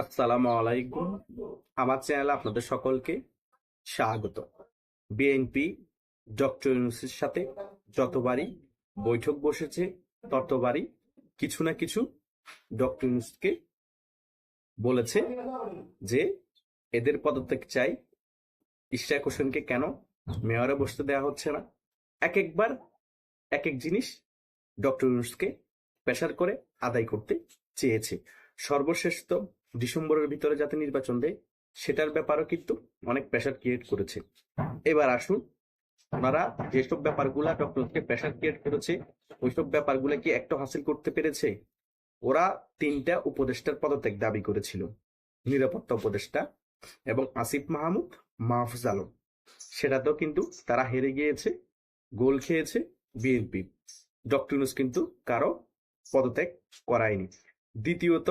আসসালামু আলাইকুম। আমার চ্যানেলে আপনাদের সকলকে স্বাগত। বিএনপি ডক্টর ইউনুসের সাথে যতবারই বৈঠক বসেছে, ততবারই কিছু না কিছু ডক্টর ইউনুসকে বলেছে যে এদের পদত্যাগ চাই। ইশরাক হোসেনকে কেন মেয়রে বসতে দেওয়া হচ্ছে না? এক একবার এক এক জিনিস ডক্টর ইউনুসকে প্রেশার করে আদায় করতে চেয়েছে। সর্বশেষ তো ডিসেম্বরের ভিতরে যাতে নির্বাচন দেয়, সেটার ব্যাপারও কিন্তু অনেক প্রেশার ক্রিয়েট করেছে। এবার আসুন ওনারা যেসব ব্যাপারগুলা ডক্টরকে প্রেশার ক্রিয়েট করেছে, ওইসব ব্যাপারগুলো কি একটু হাসিল করতে পেরেছে? ওরা তিনটা উপদেষ্টার পদত্যাগ দাবি করেছিল। নিরাপত্তা উপদেষ্টা এবং আসিফ মাহমুদ, মাহফুজ আলম। সেটাতেও কিন্তু তারা হেরে গিয়েছে, গোল খেয়েছে বিএনপি। ডক্টর কিন্তু কারও পদত্যাগ করায়নি। দ্বিতীয়ত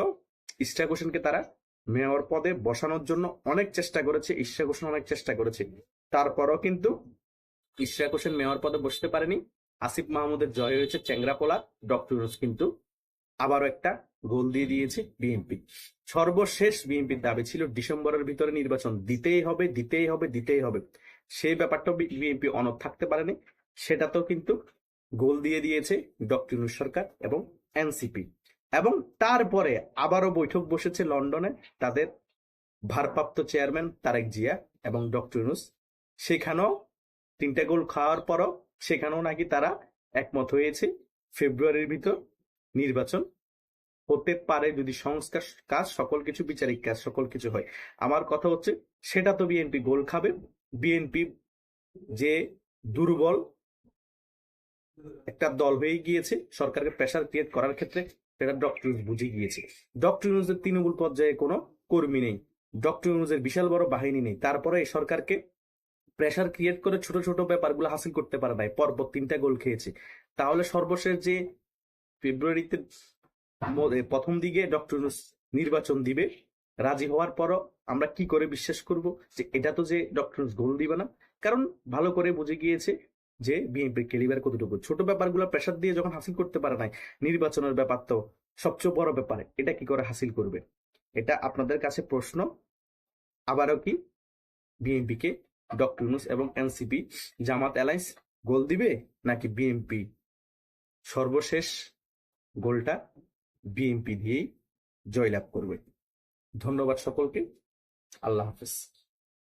ইশরাক হোসেনকে তারা মেয়র পদে বসানোর জন্য অনেক চেষ্টা করেছে, ইশরাক হোসেন অনেক চেষ্টা করেছে। তারপরও কিন্তু ইশরাক হোসেন মেয়র পদে বসতে পারেনি। আসিফ মাহমুদের জয় হয়েছে চেংরাপোলা ডক্টর কিন্তু আবারও একটা গোল দিয়ে দিয়েছে বিএনপি সর্বশেষ বিএনপির দাবি ছিল ডিসেম্বরের ভিতরে নির্বাচন দিতেই হবে দিতেই হবে দিতেই হবে। সেই ব্যাপারটা বিএনপি অনড় থাকতে পারেনি। সেটাতেও কিন্তু গোল দিয়ে দিয়েছে ডক্টর সরকার এবং এনসিপি এবং তারপরে আবারও বৈঠক বসেছে লন্ডনে তাদের ভারপ্রাপ্ত চেয়ারম্যান তারেক জিয়া এবং ডক্টর ইউনুস। সেখানেও তিনটা গোল খাওয়ার পরও সেখানেও নাকি তারা একমত হয়েছে। ফেব্রুয়ারির ভিতর নির্বাচন হতে পারে যদি সংস্কার কাজ সকল কিছু, বিচারিক কাজ সকল কিছু হয়। আমার কথা হচ্ছে, সেটা তো বিএনপি গোল খাবে। বিএনপি যে দুর্বল একটা দল হয়ে গিয়েছে, সরকারকে প্রেশার ক্রিয়েট করার ক্ষেত্রে সেটা ডক্টর বুঝে গিয়েছে। ডক্টর ইউনুসের তৃণমূল পর্যায়ে কোনো কর্মী নেই। ডক্টর ইউনুসের বিশাল বড় বাহিনী নেই। তারপরে এই সরকারকে প্রেশার ক্রিয়েট করে ছোট ছোট ব্যাপারগুলো হাসিল করতে পারে নাই। পরপর তিনটা গোল খেয়েছে। তাহলে সর্বশেষ যে ফেব্রুয়ারিতে প্রথম দিকে ডক্টর নির্বাচন দিবে, রাজি হওয়ার পরও আমরা কি করে বিশ্বাস করব যে এটা তো যে ডক্টর গোল দিবে না? কারণ ভালো করে বুঝে গিয়েছে যে বিএনপির কেলিবার কতটুকু? ছোট ব্যাপারগুলো প্রেশার দিয়ে যখন হাসিল করতে পারে নাই, নির্বাচনের ব্যাপার তো সবচেয়ে বড় ব্যাপার, এটা কি করে হাসিল করবে? এটা আপনাদের কাছে প্রশ্ন। আবারও কি? বিএনপি কে ডক্টর ইউনুস এবং এনসিপি জামাত অ্যালায়েন্স গোল দিবে নাকি বিএনপি সর্বশেষ গোলটা বিএনপি দিয়েই জয়লাভ করবে? ধন্যবাদ সকলকে। আল্লাহ হাফেজ।